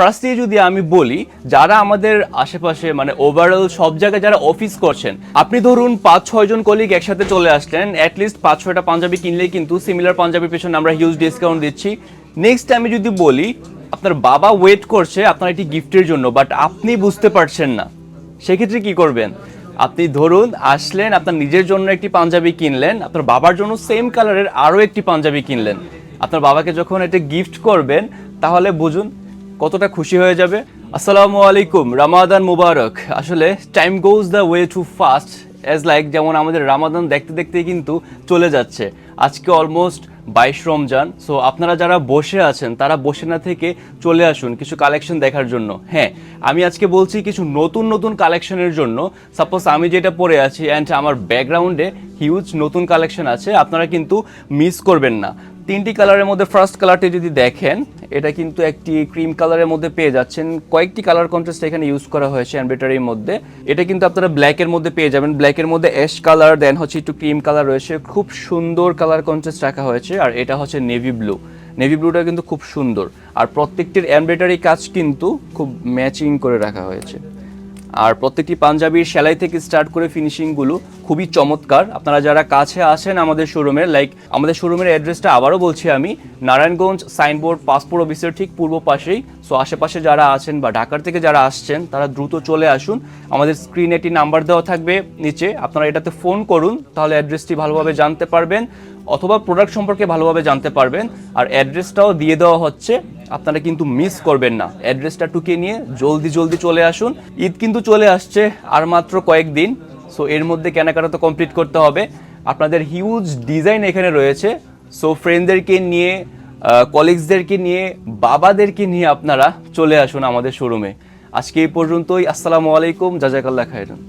Firstly যদি আমি বলি, যারা আমাদের আশেপাশে মানে ওভারঅল সব জায়গায় যারা অফিস করছেন, আপনি ধরুন পাঁচ ছয়জন কলিগ একসাথে চলে আসলেন অ্যাটলিস্ট পাঁচ ছয়টা পাঞ্জাবি কিনলে কিন্তু সিমিলার পাঞ্জাবির পেছনে আমরা হিউজ ডিসকাউন্ট দিচ্ছি। নেক্সট আমি যদি বলি, আপনার বাবা ওয়েট করছে আপনার একটি গিফটের জন্য বাট আপনি বুঝতে পারছেন না। সেক্ষেত্রে কি করবেন? আপনি ধরুন আসলেন, আপনার নিজের জন্য একটি পাঞ্জাবি কিনলেন, আপনার বাবার জন্য সেম কালারের আরও একটি পাঞ্জাবি কিনলেন। আপনার বাবাকে যখন এটা গিফট করবেন, তাহলে বুঝুন কতটা খুশি হয়ে যাবে? আসসালামু আলাইকুম, রামাদান মুবারক। আসলে time goes the way too fast as like যেমন আমাদের রামাদান দেখতে দেখতে কিন্তু চলে যাচ্ছে। আজকে অলমোস্ট বাইশ রমজান সো আপনারা যারা বসে আছেন, তারা বসে না থেকে চলে আসুন কিছু কালেকশন দেখার জন্য। হ্যাঁ আমি আজকে বলছি কিছু নতুন নতুন কালেকশনের জন্য। সাপোজ আমি যেটা পরে আছি অ্যান্ড আমার ব্যাকগ্রাউন্ডে হিউজ নতুন কালেকশন আছে, আপনারা কিন্তু মিস করবেন না। তিনটি কালারের মধ্যে ফার্স্ট কালারটি যদি দেখেন, এটা কিন্তু একটি ক্রিম কালারের মধ্যে পেয়ে যাচ্ছেন। কয়েকটি কালার কন্ট্রাস্ট এখানে ইউজ করা হয়েছে অ্যাম্বেটারির মধ্যে। এটা কিন্তু আপনারা ব্ল্যাকের মধ্যে পেয়ে যাবেন। ব্ল্যাকের মধ্যে অ্যাশ কালার দেন হচ্ছে একটু ক্রিম কালার রয়েছে। খুব সুন্দর কালার কন্ট্রাস্ট রাখা হয়েছে, আর এটা হচ্ছে নেভি ব্লু নেভি ব্লুটা কিন্তু খুব সুন্দর। আর প্রত্যেকটির এমব্রয়ডারি কাজ কিন্তু খুব ম্যাচিং করে রাখা হয়েছে। আর প্রত্যেকটি পাঞ্জাবির সেলাই থেকে স্টার্ট করে ফিনিশিংগুলো খুবই চমৎকার। আপনারা যারা কাছে আসেন আমাদের শোরুমের লাইক আমাদের শোরুমের অ্যাড্রেসটা আবারও বলছি আমি, নারায়ণগঞ্জ সাইনবোর্ড পাসপোর্ট অফিসের ঠিক পূর্ব পাশেই। সো আশেপাশে যারা আছেন বা ঢাকার থেকে যারা আসছেন, তারা দ্রুত চলে আসুন। আমাদের স্ক্রিনে একটি নাম্বার দেওয়া থাকবে নিচে। আপনারা এটাতে ফোন করুন, তাহলে অ্যাড্রেসটি ভালোভাবে জানতে পারবেন, অথবা প্রোডাক্ট সম্পর্কে ভালোভাবে জানতে পারবেন। আর অ্যাড্রেসটাও দিয়ে দেওয়া হচ্ছে। আপনারা কিন্তু মিস করবেন না। অ্যাড্রেসটা টুকে নিয়ে জলদি জলদি চলে আসুন। ঈদ কিন্তু চলে আসছে আর মাত্র কয়েকদিন সো এর মধ্যে কেনাকাটা তো কমপ্লিট করতে হবে। আপনাদের হিউজ ডিজাইন এখানে রয়েছে। সো ফ্রেন্ডদেরকে নিয়ে কলিগসদেরকে নিয়ে, বাবাদেরকে নিয়ে আপনারা চলে আসুন আমাদের শোরুমে আজকে এই পর্যন্তই। আসসালামু আলাইকুম। জাজাকাল্লাহ খাইরুন